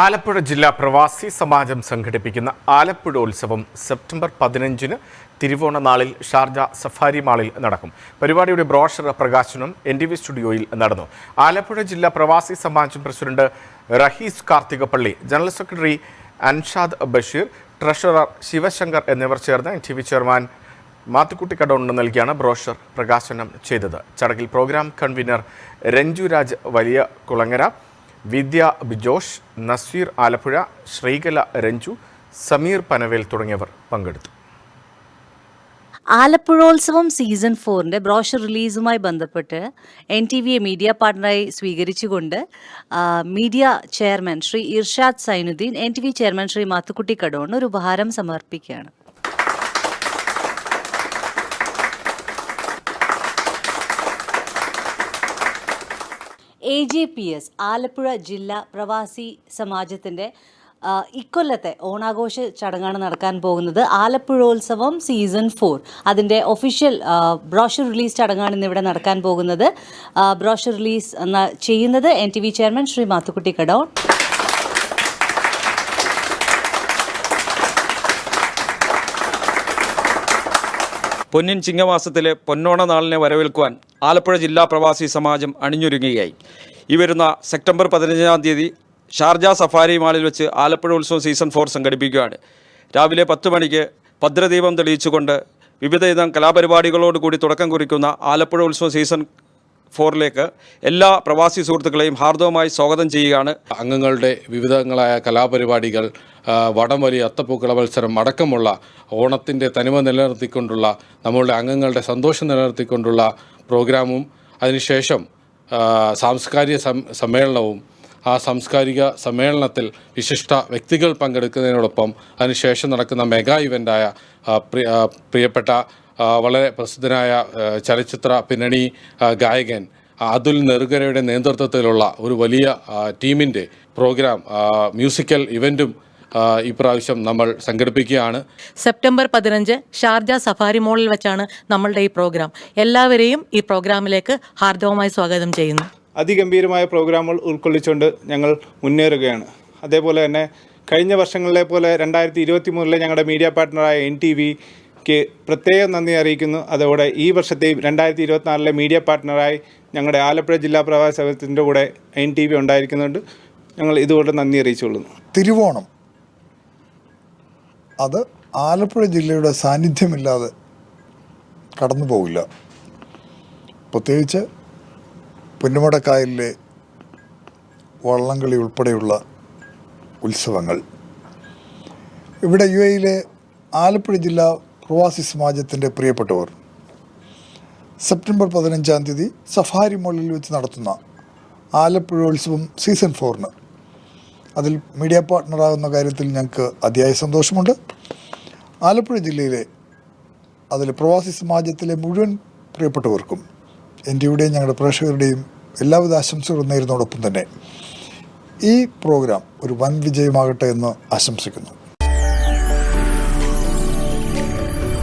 ആലപ്പുഴ ജില്ലാ പ്രവാസി സമാജം സംഘടിപ്പിക്കുന്ന ആലപ്പുഴ ഉത്സവം സെപ്റ്റംബർ പതിനഞ്ചിന് തിരുവോണ നാളിൽ ഷാർജ സഫാരി മാളിൽ നടക്കും. പരിപാടിയുടെ ബ്രോഷർ പ്രകാശനം എൻ ടി വി സ്റ്റുഡിയോയിൽ നടന്നു. ആലപ്പുഴ ജില്ലാ പ്രവാസി സമാജം president Rahees Karthikappally general secretary Anshad Basheer treasurer Sivasankar എന്നിവർ ചേർന്ന് N T V chairman Mathukutty Kadont നൽകിയാണ് ബ്രോഷർ പ്രകാശനം ചെയ്തത്. ചടങ്ങിൽ പ്രോഗ്രാം കൺവീനർ രഞ്ജുരാജ് വലിയ കുളങ്ങര വിദ്യ ബിജോഷ് നസീർ ആലപ്പുഴ ശ്രീകല രഞ്ജു സമീർ പനവേൽ തുടങ്ങിയവർ പങ്കെടുത്തു. ആലപ്പുഴോത്സവം സീസൺ ഫോറിന്റെ ബ്രോഷർ റിലീസുമായി ബന്ധപ്പെട്ട് എൻ ടി വിയെ മീഡിയ പാർട്ണറായി സ്വീകരിച്ചുകൊണ്ട് media chairman Shri Irshad Sainudheen N T V chairman Shri Mathukutty Kadon ഒരു ഉപഹാരം സമർപ്പിക്കുകയാണ്. A J P S Alappuzha ജില്ലാ പ്രവാസി സമാജത്തിന്റെ ഇക്കൊല്ലത്തെ ഓണാഘോഷ ചടങ്ങാണ് നടക്കാൻ പോകുന്നത്. ആലപ്പുഴോത്സവം സീസൺ ഫോർ. അതിന്റെ ഒഫീഷ്യൽ ബ്രോഷർ റിലീസ് ചടങ്ങാണ് ഇന്നിവിടെ നടക്കാൻ പോകുന്നത്. ബ്രോഷർ റിലീസ് ചെയ്യുന്നത് N T V chairman Shri Mathukutty Kadon പൊന്നിൻ ചിങ്ങമാസത്തിലെ പൊന്നോണ നാളിനെ വരവേൽക്കുവാൻ ആലപ്പുഴ ജില്ലാ പ്രവാസി സമാജം അണിഞ്ഞൊരുങ്ങുകയായി. ഈ വരുന്ന സെപ്റ്റംബർ പതിനഞ്ചാം തീയതി ഷാർജ സഫാരി മാളിൽ വെച്ച് ആലപ്പുഴ ഉത്സവം സീസൺ ഫോർ സംഘടിപ്പിക്കുകയാണ്. രാവിലെ പത്ത് മണിക്ക് ഭദ്രദീപം തെളിയിച്ചുകൊണ്ട് വിവിധയിനം കലാപരിപാടികളോടുകൂടി തുടക്കം കുറിക്കുന്ന ആലപ്പുഴ ഉത്സവം സീസൺ ഫോറിലേക്ക് എല്ലാ പ്രവാസി സുഹൃത്തുക്കളെയും ഹാർദവമായി സ്വാഗതം ചെയ്യുകയാണ്. അംഗങ്ങളുടെ വിവിധങ്ങളായ കലാപരിപാടികൾ വടംവലി അത്തപ്പൂക്കള മത്സരം അടക്കമുള്ള ഓണത്തിന്റെ തനിമ നിലനിർത്തിക്കൊണ്ടുള്ള നമ്മളുടെ അംഗങ്ങളുടെ സന്തോഷം നിലനിർത്തിക്കൊണ്ടുള്ള പ്രോഗ്രാമും അതിനുശേഷം സാംസ്കാരിക സമ്മേളനവും ആ സാംസ്കാരിക സമ്മേളനത്തിൽ വിശിഷ്ട വ്യക്തികൾ പങ്കെടുക്കുന്നതിനോടൊപ്പം അതിനുശേഷം നടക്കുന്ന മെഗാ ഇവന്റായ പ്രിയ- പ്രിയപ്പെട്ട വളരെ പ്രസിദ്ധനായ ചലച്ചിത്ര പിന്നണി ഗായകൻ അതുൽ നെറുകരയുടെ നേതൃത്വത്തിലുള്ള ഒരു വലിയ ടീമിന്റെ പ്രോഗ്രാം മ്യൂസിക്കൽ ഇവന്റും ഇപ്രാവശ്യം നമ്മൾ സംഘടിപ്പിക്കുകയാണ്. സെപ്റ്റംബർ പതിനഞ്ച് ഷാർജ സഫാരി മോളിൽ വെച്ചാണ് നമ്മളുടെ ഈ പ്രോഗ്രാം. എല്ലാവരെയും ഈ പ്രോഗ്രാമിലേക്ക് ഹാർദവമായി സ്വാഗതം ചെയ്യുന്നു. അതിഗംഭീരമായ പ്രോഗ്രാമുകൾ ഉൾക്കൊള്ളിച്ചുകൊണ്ട് ഞങ്ങൾ മുന്നേറുകയാണ്. അതേപോലെ തന്നെ കഴിഞ്ഞ വർഷങ്ങളിലെ പോലെ രണ്ടായിരത്തി ഇരുപത്തി മൂന്നിലെ ഞങ്ങളുടെ മീഡിയ പാർട്ട്ണറായ എൻ ടി വിക്ക് പ്രത്യേകം നന്ദി അറിയിക്കുന്നു. അതോടെ ഈ വർഷത്തെയും രണ്ടായിരത്തി ഇരുപത്തിനാലിലെ മീഡിയ പാർട്ട്ണറായി ഞങ്ങളുടെ ആലപ്പുഴ ജില്ലാ പ്രവാസ സമയത്തിന്റെ കൂടെ എൻ ടി വി ഉണ്ടായിരിക്കുന്നുണ്ട്. ഞങ്ങൾ ഇതുകൊണ്ട് നന്ദി അറിയിച്ചുകൊള്ളുന്നു. തിരുവോണം. അത് ആലപ്പുഴ ജില്ലയുടെ സാന്നിധ്യമില്ലാതെ കടന്നു പോകില്ല പ്രത്യേകിച്ച് പുന്നമടക്കായലിലെ വള്ളംകളി ഉൾപ്പെടെയുള്ള ഉത്സവങ്ങൾ. ഇവിടെ യു എയിലെ ആലപ്പുഴ ജില്ലാ പ്രവാസി സമാജത്തിന്റെ പ്രിയപ്പെട്ടവർ. സെപ്റ്റംബർ പതിനഞ്ചാം തീയതി സഫാരി മോളിൽ വെച്ച് നടത്തുന്ന ആലപ്പുഴ ഉത്സവം സീസൺ ഫോറിന്. അതിൽ മീഡിയ പാർട്ട്ണറാകുന്ന കാര്യത്തിൽ ഞങ്ങൾക്ക് അതിയായ സന്തോഷമുണ്ട്. ആലപ്പുഴ ജില്ലയിലെ അതിൽ പ്രവാസി സമാജത്തിലെ മുഴുവൻ പ്രിയപ്പെട്ടവർക്കും എന്റെയുടെയും ഞങ്ങളുടെ പ്രേക്ഷകരുടെയും എല്ലാവിധ ആശംസകളും നേരുന്നതോടൊപ്പം തന്നെ ഈ പ്രോഗ്രാം ഒരു വൻ വിജയമാകട്ടെ എന്ന് ആശംസിക്കുന്നു.